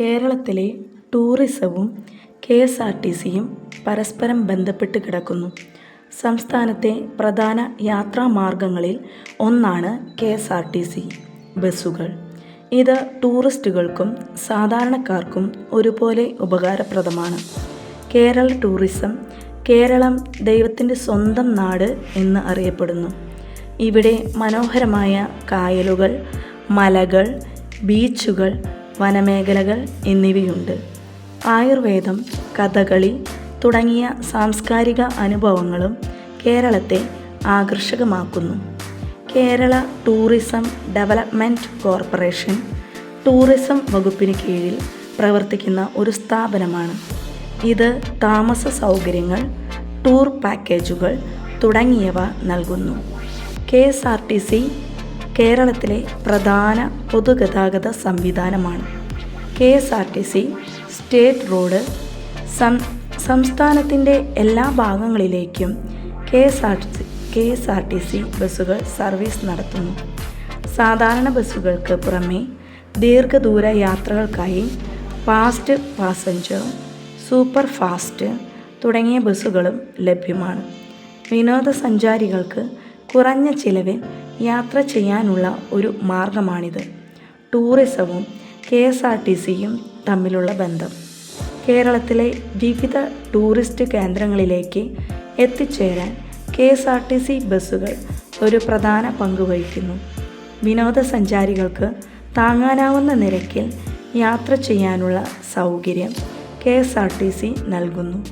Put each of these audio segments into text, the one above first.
കേരളത്തിലെ ടൂറിസവും K S R T സിയും പരസ്പരം ബന്ധപ്പെട്ട് കിടക്കുന്നു. സംസ്ഥാനത്തെ പ്രധാന യാത്രാമാർഗങ്ങളിൽ ഒന്നാണ് K S R T C ബസ്സുകൾ. ഇത് ടൂറിസ്റ്റുകൾക്കും സാധാരണക്കാർക്കും ഒരുപോലെ ഉപകാരപ്രദമാണ്. കേരള ടൂറിസം കേരളം ദൈവത്തിന്റെ സ്വന്തം നാട് എന്ന് അറിയപ്പെടുന്നു. ഇവിടെ മനോഹരമായ കായലുകൾ മലകൾ ബീച്ചുകൾ വനമേഖലകൾ എന്നിവയുണ്ട്. ആയുർവേദം കഥകളി തുടങ്ങിയ സാംസ്കാരിക അനുഭവങ്ങളും കേരളത്തെ ആകർഷകമാക്കുന്നു. Kerala tourism development corporation tourism വകുപ്പിന് കീഴിൽ പ്രവർത്തിക്കുന്ന ഒരു സ്ഥാപനമാണ്. ഇത് താമസ സൗകര്യങ്ങൾ ടൂർ പാക്കേജുകൾ തുടങ്ങിയവ നൽകുന്നു. K S R T C കേരളത്തിലെ പ്രധാന പൊതുഗതാഗത സംവിധാനമാണ്. K S R T C state road some സംസ്ഥാനത്തിന്റെ എല്ലാ ഭാഗങ്ങളിലേക്കും K S R T K S R T C ബസ്സുകൾ സർവീസ് നടത്തുന്നു. സാധാരണ ബസ്സുകൾക്ക് പുറമെ ദീർഘദൂര യാത്രകൾക്കായി ഫാസ്റ്റ് പാസഞ്ചർ സൂപ്പർ ഫാസ്റ്റ് തുടങ്ങിയ ബസ്സുകളും ലഭ്യമാണ്. വിനോദസഞ്ചാരികൾക്ക് കുറഞ്ഞ ചിലവിൽ യാത്ര ചെയ്യാനുള്ള ഒരു മാർഗമാണിത്. ടൂറിസവും കെ എസ് ആർ ടി സിയും തമ്മിലുള്ള ബന്ധം. കേരളത്തിലെ വിവിധ ടൂറിസ്റ്റ് കേന്ദ്രങ്ങളിലേക്ക് എത്തിച്ചേരാൻ K S R T C ബസ്സുകൾ ഒരു പ്രധാന പങ്ക് വഹിക്കുന്നു. വിനോദസഞ്ചാരികൾക്ക് താങ്ങാനാവുന്ന നിരക്കിൽ യാത്ര ചെയ്യാനുള്ള സൗകര്യം K S R T C നൽകുന്നു.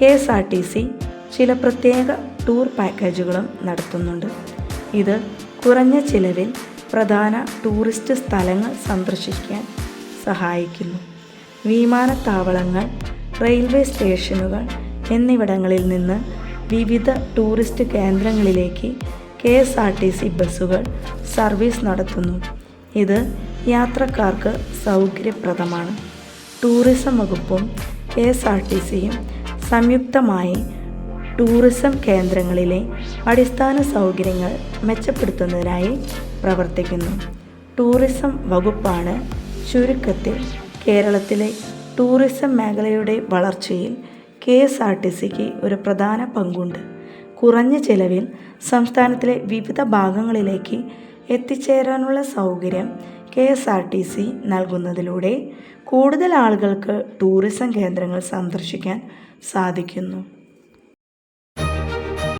K S R T C ചില പ്രത്യേക ടൂർ പാക്കേജുകളും നടത്തുന്നുണ്ട്. ഇത് കുറഞ്ഞ ചിലവിൽ പ്രധാന ടൂറിസ്റ്റ് സ്ഥലങ്ങൾ സന്ദർശിക്കാൻ സഹായിക്കുന്നു. വിമാനത്താവളങ്ങൾ റെയിൽവേ സ്റ്റേഷനുകൾ എന്നിവിടങ്ങളിൽ നിന്ന് വിവിധ ടൂറിസ്റ്റ് കേന്ദ്രങ്ങളിലേക്ക് K S R T C ബസ്സുകൾ സർവീസ് നടത്തുന്നു. ഇത് യാത്രക്കാർക്ക് സൗകര്യപ്രദമാണ്. ടൂറിസം വകുപ്പും കെ എസ് ആർ ടി സിയും സംയുക്തമായി ടൂറിസം കേന്ദ്രങ്ങളിലെ അടിസ്ഥാന സൗകര്യങ്ങൾ മെച്ചപ്പെടുത്തുന്നതിനായി പ്രവർത്തിക്കുന്നു. ടൂറിസം വകുപ്പാണ് ചുരുക്കത്തിൽ കേരളത്തിലെ ടൂറിസം മേഖലയുടെ വളർച്ചയിൽ കെ എസ് ആർ ടി സിക്ക് ഒരു പ്രധാന പങ്കുണ്ട്. കുറഞ്ഞ ചിലവിൽ സംസ്ഥാനത്തിലെ വിവിധ ഭാഗങ്ങളിലേക്ക് എത്തിച്ചേരാനുള്ള സൗകര്യം K S R T C നൽകുന്നതിലൂടെ കൂടുതൽ ആളുകൾക്ക് ടൂറിസം കേന്ദ്രങ്ങൾ സന്ദർശിക്കാൻ സാധിക്കുന്നു.